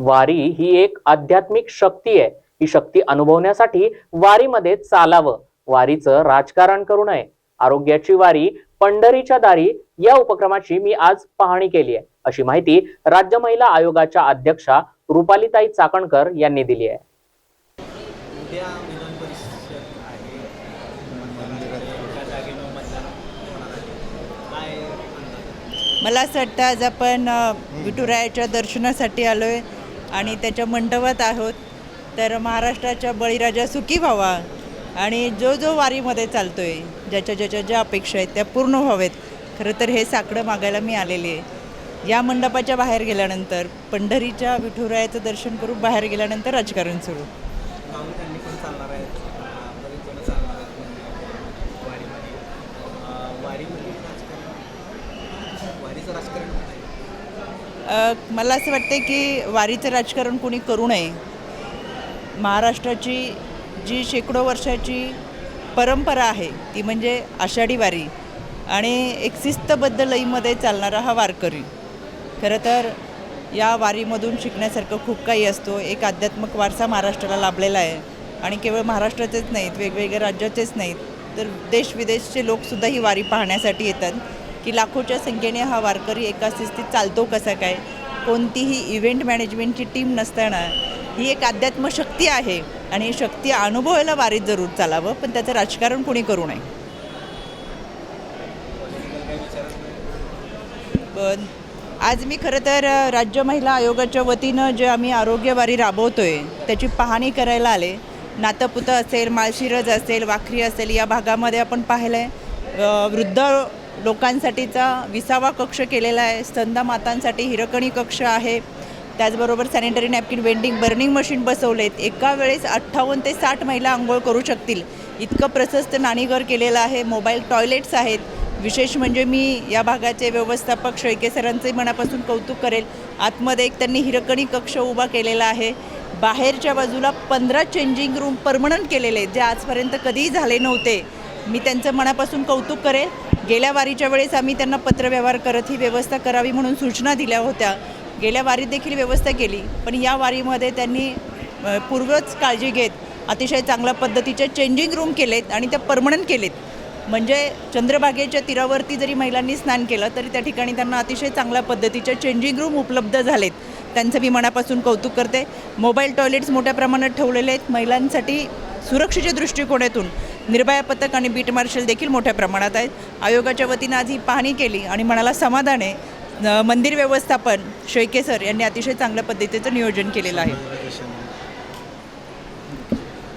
वारी ही एक आध्यात्मिक शक्ती आहे. ही शक्ती अनुभवण्यासाठी वारीमध्ये चालावं. वारीचं राजकारण करू नये. आरोग्याची वारी पंढरीच्या दारी या उपक्रमाची मी आज पाहणी केली आहे. अशी माहिती राज्य महिला आयोगाच्या अध्यक्षा रुपालीताई चाकणकर यांनी दिली आहे. मला असं वाटतं आज आपण विठुरायाच्या दर्शनासाठी आलो आहे आणि त्याच्या मंडपात आहोत. तर महाराष्ट्राच्या बळीराजा सुखी व्हावा आणि जो जो वारीमध्ये चालतो आहे ज्याच्या ज्याच्या ज्या अपेक्षा आहेत त्या पूर्ण व्हावेत. खरं तर हे साकडं मागायला मी आलेली आहे. या मंडपाच्या बाहेर गेल्यानंतर पंढरीच्या विठुरायाचं दर्शन करून बाहेर गेल्यानंतर राजकारण सुरू भाविकांनी पण चालणार आहेत अं, बरेच जण चालणार आहेत वारीमध्ये अं, वारीमध्ये राजकारण वारीचं राजकारण होत आहे अ, मला असं वाटतं की वारीचं राजकारण कोणी करू नये. महाराष्ट्राची जी शेकडो वर्षाची परंपरा आहे ती म्हणजे आषाढी वारी आणि एक शिस्तबद्ध लईमध्ये चालणारा हा वारकरी. खरं तर या वारीमधून शिकण्यासारखं खूप काही असतो. एक आध्यात्मिक वारसा महाराष्ट्राला लाभलेला आहे आणि केवळ महाराष्ट्राचेच नाहीत वेगवेगळ्या राज्याचेच नाहीत तर देश विदेशचे लोकसुद्धा ही वारी पाहण्यासाठी येतात. की लाखोच्या संख्येने हा वारकरी एका शिस्तीत चालतो कसा काय? कोणतीही इव्हेंट मॅनेजमेंटची टीम नसताना ही एक अध्यात्म शक्ती आहे आणि ही शक्ती अनुभवायला वारीत जरूर चालावं पण त्याचं राजकारण कोणी करू नये. पण आज मी खरं तर राज्य महिला आयोगाच्या वतीनं जे आम्ही आरोग्यवारी राबवतो आहे त्याची पाहणी करायला आले. नातपुतं असेल माळशिरज असेल वाखरी असेल या भागामध्ये आपण पाहिलं आहे वृद्ध लोकांसाठीचा विसावा कक्ष केलेला आहे. स्तंदा मातांसाठी हिरकणी कक्ष आहे. त्याचबरोबर sanitary napkin vending burning machine बसवलेत. एका वेळेस अठ्ठावन्न ते साठ महिला आंघोळ करू शकतील. इतकं प्रशस्त नाणीघर केलेलं आहे. मोबाईल टॉयलेट्स आहेत. विशेष म्हणजे मी या भागाचे व्यवस्थापक शैके सरांचे मनापासून कौतुक करेल. आतमध्ये एक त्यांनी हिरकणी कक्ष उभा केलेला आहे. बाहेरच्या बाजूला पंधरा चेंजिंग रूम परमनंट केलेले आहेत जे आजपर्यंत कधीही झाले नव्हते. मी त्यांचं मनापासून कौतुक करेल. गेल्या वारीच्या वेळेस आम्ही त्यांना पत्रव्यवहार करत ही व्यवस्था करावी म्हणून सूचना दिल्या होत्या. गेल्या वारीत देखील व्यवस्था केली पण या वारीमध्ये त्यांनी पूर्वच काळजी घेत अतिशय चांगल्या पद्धतीचे चेंजिंग रूम केलेत आणि त्या परमनंट केलेत. म्हणजे चंद्रभागेच्या तीरावरती जरी महिलांनी स्नान केलं तरी त्या ठिकाणी त्यांना अतिशय चांगल्या पद्धतीचे चेंजिंग रूम उपलब्ध झालेत. त्यांचं मी मनापासून कौतुक करते. मोबाईल टॉयलेट्स मोठ्या प्रमाणात ठेवलेले आहेत. महिलांसाठी सुरक्षेच्या दृष्टिकोनातून निर्भया पथक आणि बीट मार्शल देखील मोठ्या प्रमाणात आहेत. आयोगाच्या वतीनं आज ही पाहणी केली आणि मनाला समाधान आहे. मंदिर व्यवस्थापन शेळके सर यांनी अतिशय चांगल्या पद्धतीचं नियोजन केलेलं आहे.